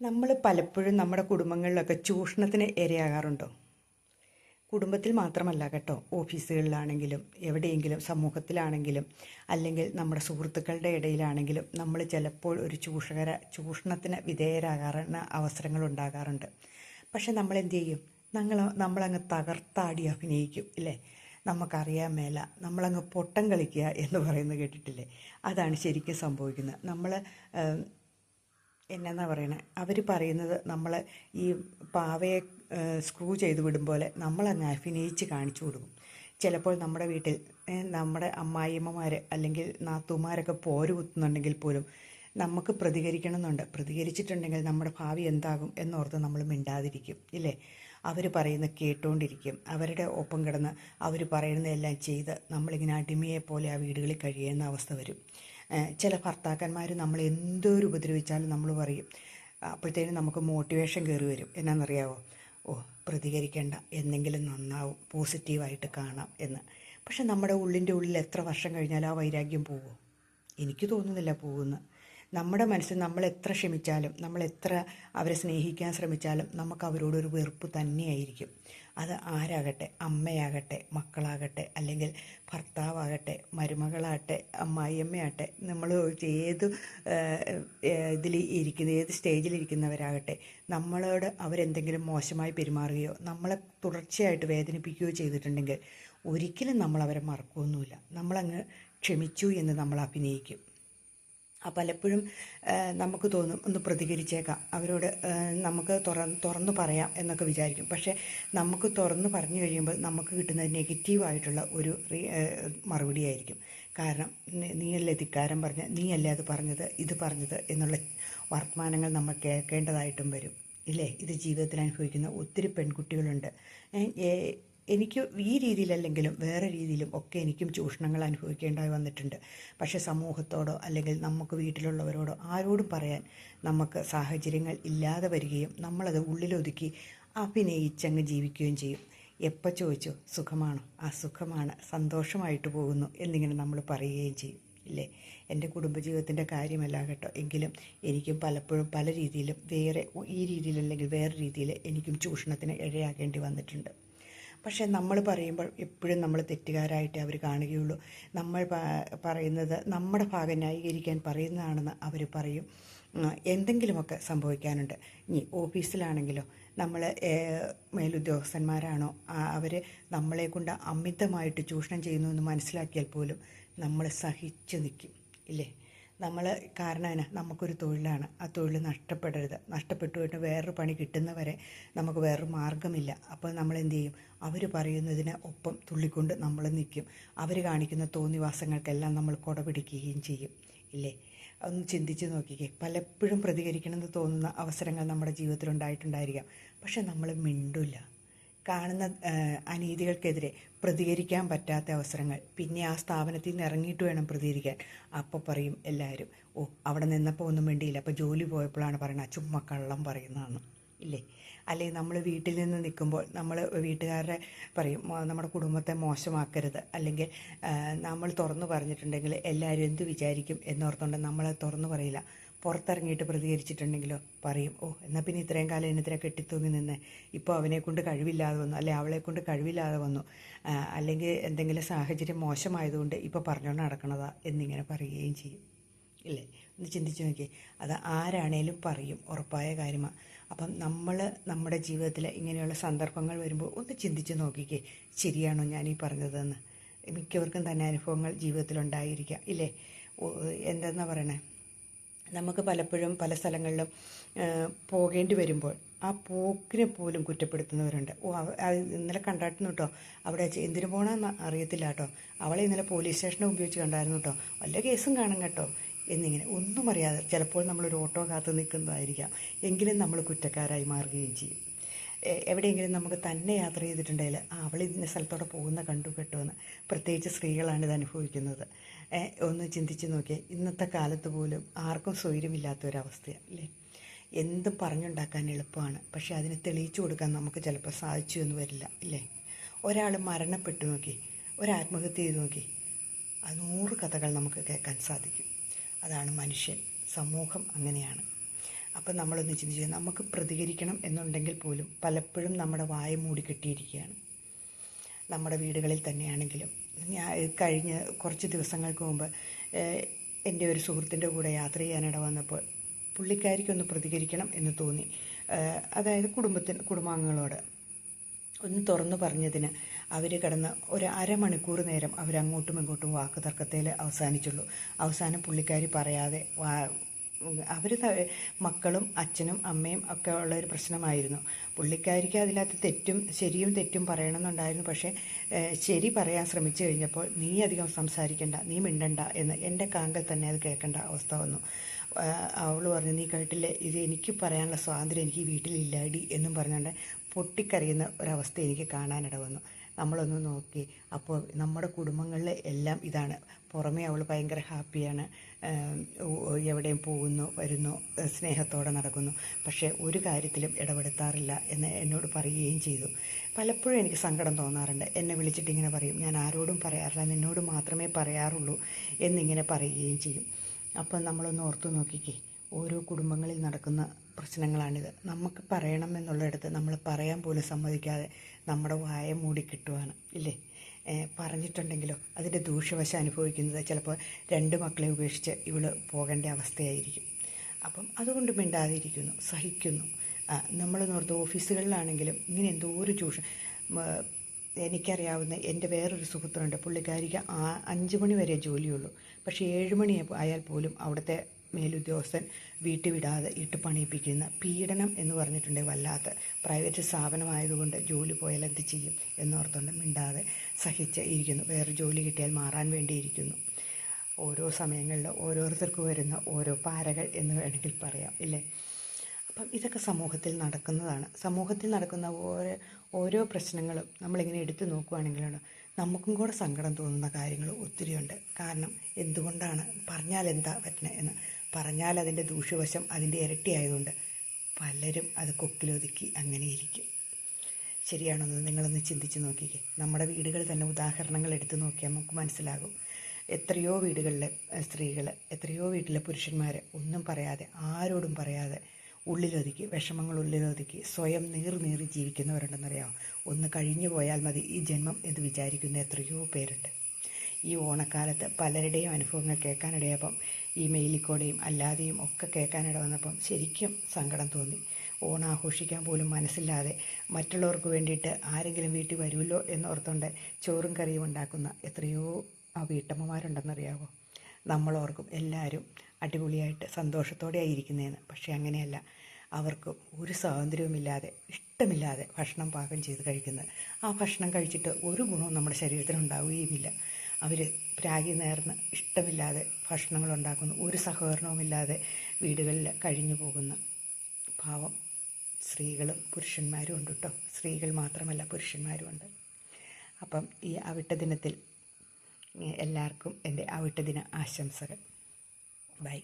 നമ്മൾ പലപ്പോഴും നമ്മുടെ കുടുംബങ്ങളിലൊക്കെ ചൂഷണത്തിന് ഇരയാകാറുണ്ടോ? കുടുംബത്തിൽ മാത്രമല്ല കേട്ടോ. ഓഫീസുകളിലാണെങ്കിലും എവിടെയെങ്കിലും സമൂഹത്തിലാണെങ്കിലും അല്ലെങ്കിൽ നമ്മുടെ സുഹൃത്തുക്കളുടെ ഇടയിലാണെങ്കിലും നമ്മൾ ചിലപ്പോൾ ഒരു ചൂഷകര ചൂഷണത്തിന് വിധേയരാകാറുന്ന അവസരങ്ങൾ ഉണ്ടാകാറുണ്ട്. പക്ഷെ നമ്മൾ എന്ത് ചെയ്യും ഞങ്ങൾ നമ്മളങ്ങ് തകർത്താടി അഭിനയിക്കും ഇല്ലേ? നമുക്കറിയാൻ മേല നമ്മളങ്ങ് പൊട്ടം കളിക്കുക എന്ന് പറയുന്നത് കേട്ടിട്ടില്ലേ? അതാണ് ശരിക്കും സംഭവിക്കുന്നത്. നമ്മൾ എന്നാ പറയണേ? അവർ പറയുന്നത് നമ്മൾ ഈ പാവയെ സ്ക്രൂ ചെയ്ത് വിടും പോലെ നമ്മളങ്ങ് അഭിനയിച്ച് കാണിച്ചു കൊടുക്കും. ചിലപ്പോൾ നമ്മുടെ വീട്ടിൽ നമ്മുടെ അമ്മായിയമ്മമാർ അല്ലെങ്കിൽ നാത്തുമാരൊക്കെ പോര് കുത്തുന്നുണ്ടെങ്കിൽ പോലും നമുക്ക് പ്രതികരിക്കണമെന്നുണ്ട്. പ്രതികരിച്ചിട്ടുണ്ടെങ്കിൽ നമ്മുടെ ഭാവി എന്താകും എന്നോർത്ത് നമ്മൾ മിണ്ടാതിരിക്കും ഇല്ലേ? അവർ പറയുന്ന കേട്ടുകൊണ്ടിരിക്കും അവരുടെ ഒപ്പം കിടന്ന് അവർ പറയുന്നതെല്ലാം ചെയ്ത് നമ്മളിങ്ങനെ അടിമയെ പോലെ ആ വീടുകളിൽ കഴിയുന്ന അവസ്ഥ വരും. ചില ഭർത്താക്കന്മാർ നമ്മൾ എന്തോരു ഉപദ്രവിച്ചാലും നമ്മൾ പറയും അപ്പോഴത്തേനും നമുക്ക് മോട്ടിവേഷൻ കയറി വരും. എന്നാണെന്നറിയാവോ ഓ പ്രതികരിക്കേണ്ട. എന്തെങ്കിലും നന്നാവും. പോസിറ്റീവായിട്ട് കാണാം. എന്ന്. പക്ഷെ നമ്മുടെ ഉള്ളിന്റെ ഉള്ളിൽ എത്ര വർഷം കഴിഞ്ഞാൽ ആ വൈരാഗ്യം പോവോ? എനിക്ക് തോന്നുന്നില്ല പോകുന്നു നമ്മുടെ മനസ്സിൽ നമ്മൾ എത്ര ക്ഷമിച്ചാലും നമ്മൾ എത്ര അവരെ സ്നേഹിക്കാൻ ശ്രമിച്ചാലും നമുക്ക് അവരോടൊരു വെറുപ്പ് തന്നെയായിരിക്കും. അത് ആരാകട്ടെ? അമ്മയാകട്ടെ മക്കളാകട്ടെ അല്ലെങ്കിൽ ഭർത്താവാകട്ടെ മരുമകളാകട്ടെ അമ്മായിയമ്മയാകട്ടെ നമ്മൾ ഏത് ഇതിൽ ഇരിക്കുന്ന ഏത് സ്റ്റേജിലിരിക്കുന്നവരാകട്ടെ നമ്മളോട് അവരെന്തെങ്കിലും മോശമായി പെരുമാറുകയോ നമ്മളെ തുടർച്ചയായിട്ട് വേദനിപ്പിക്കുകയോ ചെയ്തിട്ടുണ്ടെങ്കിൽ ഒരിക്കലും നമ്മൾ അവരെ മറക്കുകയൊന്നുമില്ല. നമ്മളങ്ങ് ക്ഷമിച്ചു എന്ന് നമ്മൾ അഭിനയിക്കും. പലപ്പോഴും നമുക്ക് തോന്നും ഒന്ന് പ്രതികരിച്ചേക്കാം. അവരോട് നമുക്ക് തുറ തുറന്നു പറയാം എന്നൊക്കെ വിചാരിക്കും. പക്ഷേ നമുക്ക് തുറന്നു പറഞ്ഞു കഴിയുമ്പോൾ നമുക്ക് കിട്ടുന്നത് നെഗറ്റീവായിട്ടുള്ള ഒരു മറുപടി ആയിരിക്കും. കാരണം നീയല്ലേ ധിക്കാരം പറഞ്ഞ നീയല്ലേ അത് പറഞ്ഞത് ഇത് പറഞ്ഞത് എന്നുള്ള വർത്തമാനങ്ങൾ നമ്മൾ കേൾക്കേണ്ടതായിട്ടും വരും. ഇല്ലേ? ഇത് ജീവിതത്തിൽ അനുഭവിക്കുന്ന ഒത്തിരി പെൺകുട്ടികളുണ്ട്. എനിക്ക് ഈ രീതിയിലല്ലെങ്കിലും വേറെ രീതിയിലും ഒക്കെ എനിക്കും ചൂഷണങ്ങൾ അനുഭവിക്കേണ്ടതായി വന്നിട്ടുണ്ട്. പക്ഷേ സമൂഹത്തോടോ അല്ലെങ്കിൽ നമുക്ക് വീട്ടിലുള്ളവരോടോ ആരോടും പറയാൻ നമുക്ക് സാഹചര്യങ്ങൾ ഇല്ലാതെ വരികയും നമ്മളത് ഉള്ളിലൊതുക്കി അഭിനയിച്ചങ്ങ് ജീവിക്കുകയും ചെയ്യും. എപ്പോൾ ചോദിച്ചു? സുഖമാണോ? ആ സുഖമാണ് സന്തോഷമായിട്ട് പോകുന്നു എന്നിങ്ങനെ നമ്മൾ പറയുകയും ചെയ്യും. ഇല്ലേ? എന്റെ കുടുംബജീവിതത്തിന്റെ കാര്യമല്ല കേട്ടോ. എങ്കിലും എനിക്കും പലപ്പോഴും പല രീതിയിലും വേറെ ഈ രീതിയിലല്ലെങ്കിൽ വേറെ രീതിയിൽ എനിക്കും ചൂഷണത്തിന് ഇഴയാകേണ്ടി വന്നിട്ടുണ്ട്. പക്ഷേ നമ്മൾ പറയുമ്പോൾ എപ്പോഴും നമ്മൾ തെറ്റുകാരായിട്ടേ അവർ കാണുകയുള്ളൂ. നമ്മൾ പറയുന്നത് നമ്മുടെ ഭാഗം ന്യായീകരിക്കാൻ പറയുന്നതാണെന്ന് അവർ പറയും. എന്തെങ്കിലുമൊക്കെ സംഭവിക്കാനുണ്ട്. ഇനി ഓഫീസിലാണെങ്കിലോ നമ്മൾ മേലുദ്യോഗസ്ഥന്മാരാണോ അവർ നമ്മളെക്കൊണ്ട് അമിതമായിട്ട് ചൂഷണം ചെയ്യുന്നു എന്ന് മനസ്സിലാക്കിയാൽ പോലും നമ്മൾ സഹിച്ചു നിൽക്കും. ഇല്ലേ? നമ്മൾ കാരണം എന്നാ? നമുക്കൊരു തൊഴിലാണ്. ആ തൊഴിൽ നഷ്ടപ്പെടരുത്. നഷ്ടപ്പെട്ടു കഴിഞ്ഞാൽ വേറൊരു പണി കിട്ടുന്നവരെ നമുക്ക് വേറൊരു മാർഗമില്ല. അപ്പോൾ നമ്മൾ എന്ത് ചെയ്യും അവർ പറയുന്നതിന് ഒപ്പം തുള്ളിക്കൊണ്ട് നമ്മൾ നിൽക്കും അവർ കാണിക്കുന്ന തോന്നിവാസങ്ങൾക്കെല്ലാം നമ്മൾ കുട പിടിക്കുകയും ചെയ്യും. ഇല്ലേ? ഒന്ന് ചിന്തിച്ച് നോക്കിക്കേ. പലപ്പോഴും പ്രതികരിക്കണമെന്ന് തോന്നുന്ന അവസരങ്ങൾ നമ്മുടെ ജീവിതത്തിൽ ഉണ്ടായിട്ടുണ്ടായിരിക്കാം പക്ഷെ നമ്മൾ മിണ്ടില്ല കാണുന്ന അനീതികൾക്കെതിരെ പ്രതികരിക്കാൻ പറ്റാത്ത അവസരങ്ങൾ. പിന്നെ ആ സ്ഥാപനത്തിൽ നിന്ന് ഇറങ്ങിയിട്ട് വേണം പ്രതികരിക്കാൻ. അപ്പോൾ പറയും എല്ലാവരും ഓ അവിടെ നിന്നപ്പോൾ ഒന്നും വേണ്ടിയില്ല അപ്പോൾ ജോലി പോയപ്പോഴാണ് പറയുന്നത് ചുമ്മാ കള്ളം പറയുന്നതെന്ന് ഇല്ലേ? അല്ലെങ്കിൽ നമ്മൾ വീട്ടിൽ നിന്ന് നിൽക്കുമ്പോൾ നമ്മൾ വീട്ടുകാരുടെ പറയും നമ്മുടെ കുടുംബത്തെ മോശമാക്കരുത്. അല്ലെങ്കിൽ നമ്മൾ തുറന്നു പറഞ്ഞിട്ടുണ്ടെങ്കിൽ എല്ലാവരും എന്ത് വിചാരിക്കും? എന്നോർത്തുകൊണ്ട് നമ്മൾ തുറന്നു പറയില്ല. പുറത്തിറങ്ങിയിട്ട് പ്രതികരിച്ചിട്ടുണ്ടെങ്കിലോ പറയും ഓ എന്നാൽ പിന്നെ ഇത്രയും കാലം എന്നതിനെ കെട്ടിത്തൂങ്ങി നിന്ന്. ഇപ്പോൾ അവനെ കൊണ്ട് കഴിവില്ലാതെ വന്നു അല്ലെ അവളെ കൊണ്ട് കഴിവില്ലാതെ വന്നു. അല്ലെങ്കിൽ എന്തെങ്കിലും സാഹചര്യം മോശമായതുകൊണ്ട് ഇപ്പോൾ പറഞ്ഞുകൊണ്ട് നടക്കണതാ എന്നിങ്ങനെ പറയുകയും ചെയ്യും. ഇല്ലേ? ഒന്ന് ചിന്തിച്ച് നോക്കിയേ. അത് ആരാണേലും പറയും ഉറപ്പായ കാര്യമാണ് അപ്പം നമ്മൾ നമ്മുടെ ജീവിതത്തിൽ ഇങ്ങനെയുള്ള സന്ദർഭങ്ങൾ വരുമ്പോൾ ഒന്ന് ചിന്തിച്ച് നോക്കിക്കേ. ശരിയാണോ ഈ പറഞ്ഞതെന്ന്. മിക്കവർക്കും തന്നെ അനുഭവങ്ങൾ ജീവിതത്തിലുണ്ടായിരിക്കാം. ഇല്ലേ? എന്തെന്നാ പറയണേ? നമുക്ക് പലപ്പോഴും പല സ്ഥലങ്ങളിലും പോകേണ്ടി വരുമ്പോൾ ആ പോക്കിനെ പോലും കുറ്റപ്പെടുത്തുന്നവരുണ്ട്. ഓ ഇന്നലെ കണ്ടായിരുന്നു കേട്ടോ അവിടെ എന്തിനു പോകണമെന്ന് അറിയത്തില്ല കേട്ടോ അവളെ ഇന്നലെ പോലീസ് സ്റ്റേഷനെ ഉപയോഗിച്ച് കണ്ടായിരുന്നു കേട്ടോ വല്ല കേസും കാണും കേട്ടോ. എന്നിങ്ങനെ ഒന്നും അറിയാതെ ചിലപ്പോൾ നമ്മളൊരു ഓട്ടോ കാത്തു നിൽക്കുന്നതായിരിക്കാം. എങ്കിലും നമ്മൾ കുറ്റക്കാരായി മാറുകയും ചെയ്യും. എവിടെയെങ്കിലും നമുക്ക് തന്നെ യാത്ര ചെയ്തിട്ടുണ്ടെങ്കിൽ ആ അവൾ ഇന്ന സ്ഥലത്തോടെ പോകുന്ന കണ്ടു കേട്ടോ എന്ന് പ്രത്യേകിച്ച് സ്ത്രീകളാണ് ഇത് അനുഭവിക്കുന്നത്. ഒന്ന് ചിന്തിച്ച് നോക്കിയാൽ ഇന്നത്തെ കാലത്ത് പോലും ആർക്കും സ്വൈര്യമില്ലാത്ത ഒരവസ്ഥയാണ് അല്ലേ? എന്തും പറഞ്ഞുണ്ടാക്കാൻ എളുപ്പമാണ്. പക്ഷേ അതിനെ തെളിയിച്ചു കൊടുക്കാൻ നമുക്ക് ചിലപ്പോൾ സാധിച്ചു എന്ന് വരില്ല ഇല്ലേ? ഒരാൾ മരണപ്പെട്ടു നോക്കി ഒരാത്മഹത്യ ചെയ്ത് നോക്കി നൂറ് കഥകൾ നമുക്ക് കേൾക്കാൻ സാധിക്കും. അതാണ് മനുഷ്യൻ സമൂഹം അങ്ങനെയാണ്. അപ്പം നമ്മളൊന്ന് ചിന്തിച്ചു നമുക്ക് പ്രതികരിക്കണം എന്നുണ്ടെങ്കിൽ പോലും പലപ്പോഴും നമ്മുടെ വായ മൂടി കെട്ടിയിരിക്കുകയാണ്. നമ്മുടെ വീടുകളിൽ തന്നെയാണെങ്കിലും ഞാൻ കഴിഞ്ഞ കുറച്ച് ദിവസങ്ങൾക്ക് മുമ്പ് എന്റെ ഒരു സുഹൃത്തിന്റെ കൂടെ യാത്ര ചെയ്യാനിട വന്നപ്പോൾ പുള്ളിക്കാരിക്കൊന്ന് പ്രതികരിക്കണം എന്ന് തോന്നി. അതായത് കുടുംബത്തിന് കുടുംബാംഗങ്ങളോട്. ഒന്ന് തുറന്നു പറഞ്ഞതിന് അവർ കിടന്ന് ഒരു അരമണിക്കൂർ നേരം അവരങ്ങോട്ടും ഇങ്ങോട്ടും വാക്ക് തർക്കത്തിൽ അവസാനിച്ചുള്ളൂ. അവസാനം പുള്ളിക്കാരി പറയാതെ അവർ മക്കളും അച്ഛനും അമ്മയും ഒക്കെ ഉള്ള ഒരു പ്രശ്നമായിരുന്നു. പുള്ളിക്കാരിക്ക് അതിനകത്ത് തെറ്റും ശരിയും തെറ്റും പറയണമെന്നുണ്ടായിരുന്നു. പക്ഷേ ശരി പറയാൻ ശ്രമിച്ചു കഴിഞ്ഞപ്പോൾ നീ അധികം സംസാരിക്കണ്ട നീ മിണ്ടണ്ട എന്ന് എന്റെ കാങ്കൽ തന്നെ അത് കേൾക്കേണ്ട അവസ്ഥ വന്നു. അവൾ പറഞ്ഞു നീ കേട്ടില്ലേ? ഇത് എനിക്ക് പറയാനുള്ള സ്വാതന്ത്ര്യം എനിക്ക് വീട്ടിലില്ലാടി എന്നും പറഞ്ഞുകൊണ്ട് പൊട്ടിക്കറിയുന്ന ഒരവസ്ഥ എനിക്ക് കാണാനിട വന്നു. നമ്മളൊന്ന് നോക്കി. അപ്പോൾ നമ്മുടെ കുടുംബങ്ങളിൽ എല്ലാം ഇതാണ്. പുറമേ അവൾ ഭയങ്കര ഹാപ്പിയാണ്. എവിടെയും പോകുന്നു വരുന്നു സ്നേഹത്തോടെ നടക്കുന്നു. പക്ഷേ ഒരു കാര്യത്തിലും ഇടപെടുത്താറില്ല എന്ന് എന്നോട് പറയുകയും ചെയ്തു. പലപ്പോഴും എനിക്ക് സങ്കടം തോന്നാറുണ്ട്. എന്നെ വിളിച്ചിട്ട് ഇങ്ങനെ പറയും. ഞാൻ ആരോടും പറയാറില്ല. നിന്നോട് മാത്രമേ പറയാറുള്ളൂ എന്നിങ്ങനെ പറയുകയും ചെയ്യും. അപ്പം നമ്മളൊന്ന് ഓർത്തു നോക്കിക്കേ. ഓരോ കുടുംബങ്ങളിൽ നടക്കുന്ന പ്രശ്നങ്ങളാണിത്. നമുക്ക് പറയണം എന്നുള്ളിടത്ത് നമ്മൾ പറയാൻ പോലും സമ്മതിക്കാതെ നമ്മുടെ വായ മൂടി കിട്ടുവാണ് ഇല്ലേ? പറഞ്ഞിട്ടുണ്ടെങ്കിലോ അതിന്റെ ദൂഷ്യവശം അനുഭവിക്കുന്നത് ചിലപ്പോൾ രണ്ട് മക്കളെ ഉപേക്ഷിച്ച് ഇവൾ പോകേണ്ട അവസ്ഥയായിരിക്കും. അപ്പം അതുകൊണ്ട് മിണ്ടാതിരിക്കുന്നു സഹിക്കുന്നു. നമ്മൾ നോർത്ത് ഓഫീസുകളിലാണെങ്കിലും ഇങ്ങനെ എന്തോ ഒരു ചൂഷണം എനിക്കറിയാവുന്ന എന്റെ വേറൊരു സുഹൃത്തുണ്ട് പുള്ളിക്കാരിക്ക് അഞ്ച് മണി വരെ ജോലിയുള്ളൂ. പക്ഷേ ഏഴ് മണി ആയാൽ പോലും അവിടുത്തെ മേലുദ്യോഗസ്ഥൻ വീട്ടിൽ വിടാതെ ഇട്ട് പണിയിപ്പിക്കുന്ന പീഡനം എന്ന് പറഞ്ഞിട്ടുണ്ടെങ്കിൽ വല്ലാത്ത. പ്രൈവറ്റ് സ്ഥാപനമായതുകൊണ്ട് ജോലി പോയാൽ എന്ത് ചെയ്യും എന്നോർത്തുകൊണ്ട് മിണ്ടാതെ സഹിച്ച് ഇരിക്കുന്നു. വേറെ ജോലി കിട്ടിയാൽ മാറാൻ വേണ്ടിയിരിക്കുന്നു. ഓരോ സമയങ്ങളിൽ ഓരോരുത്തർക്ക് വരുന്ന ഓരോ പാരകൾ എന്ന് വേണമെങ്കിൽ പറയാം ഇല്ലേ? അപ്പം ഇതൊക്കെ സമൂഹത്തിൽ നടക്കുന്നതാണ്. സമൂഹത്തിൽ നടക്കുന്ന ഓരോ ഓരോ പ്രശ്നങ്ങളും നമ്മളിങ്ങനെ എടുത്തു നോക്കുകയാണെങ്കിലാണ് നമുക്കും കൂടെ സങ്കടം തോന്നുന്ന കാര്യങ്ങൾ ഒത്തിരിയുണ്ട്. കാരണം എന്തുകൊണ്ടാണ്? പറഞ്ഞാൽ എന്താ പറ്റണേ എന്ന്. പറഞ്ഞാൽ അതിന്റെ ദൂഷ്യവശം അതിന്റെ ഇരട്ടി ആയതുകൊണ്ട് പലരും അത് കൊക്കിലൊതുക്കി അങ്ങനെ ഇരിക്കും ശരിയാണെന്ന് നിങ്ങളൊന്ന് ചിന്തിച്ച് നോക്കിക്കേ. നമ്മുടെ വീടുകൾ തന്നെ ഉദാഹരണങ്ങൾ എടുത്ത് നോക്കിയാൽ നമുക്ക് മനസ്സിലാകും. എത്രയോ വീടുകളിലെ സ്ത്രീകൾ എത്രയോ വീട്ടിലെ പുരുഷന്മാർ ഒന്നും പറയാതെ ആരോടും പറയാതെ ഉള്ളിലൊതുക്കി വിഷമങ്ങൾ ഉള്ളിലൊതുക്കി സ്വയം നീറി നീറി ജീവിക്കുന്നവരുണ്ടെന്നറിയാമോ? ഒന്ന് കഴിഞ്ഞു പോയാൽ മതി ഈ ജന്മം എന്ന് വിചാരിക്കുന്ന എത്രയോ പേരുണ്ട്. ഈ ഓണക്കാലത്ത് പലരുടെയും അനുഭവങ്ങൾ കേൾക്കാനിടയപ്പം ഈ മെയിലിക്കൂടെയും അല്ലാതെയും ഒക്കെ കേൾക്കാനിട വന്നപ്പം ശരിക്കും സങ്കടം തോന്നി. ഓണാഘോഷിക്കാൻ പോലും മനസ്സില്ലാതെ മറ്റുള്ളവർക്ക് വേണ്ടിയിട്ട് ആരെങ്കിലും വീട്ടിൽ വരുമല്ലോ എന്നോർത്തുകൊണ്ട് ചോറും കറിയും ഉണ്ടാക്കുന്ന എത്രയോ ആ വീട്ടമ്മമാരുണ്ടെന്നറിയാവോ? നമ്മളോർക്കും എല്ലാവരും അടിപൊളിയായിട്ട് സന്തോഷത്തോടെ ആയിരിക്കുന്നതെന്ന് പക്ഷേ അങ്ങനെയല്ല. അവർക്ക് ഒരു സ്വാതന്ത്ര്യവുമില്ലാതെ ഇഷ്ടമില്ലാതെ ഭക്ഷണം പാകം ചെയ്ത് കഴിക്കുന്നത്. ആ ഭക്ഷണം കഴിച്ചിട്ട് ഒരു ഗുണവും നമ്മുടെ ശരീരത്തിന് ഉണ്ടാവുകയുമില്ല അവർ രാഗി നേർന്ന് ഇഷ്ടമില്ലാതെ ഭക്ഷണങ്ങൾ ഉണ്ടാക്കുന്നു ഒരു സഹകരണവുമില്ലാതെ വീടുകളിൽ കഴിഞ്ഞു പോകുന്ന പാവം സ്ത്രീകളും പുരുഷന്മാരും ഉണ്ട് കേട്ടോ സ്ത്രീകൾ മാത്രമല്ല പുരുഷന്മാരും ഉണ്ട്. അപ്പം ഈ അവിട്ട ദിനത്തിൽ എല്ലാവർക്കും എന്റെ അവിട്ട ദിന ആശംസകൾ. ബൈ.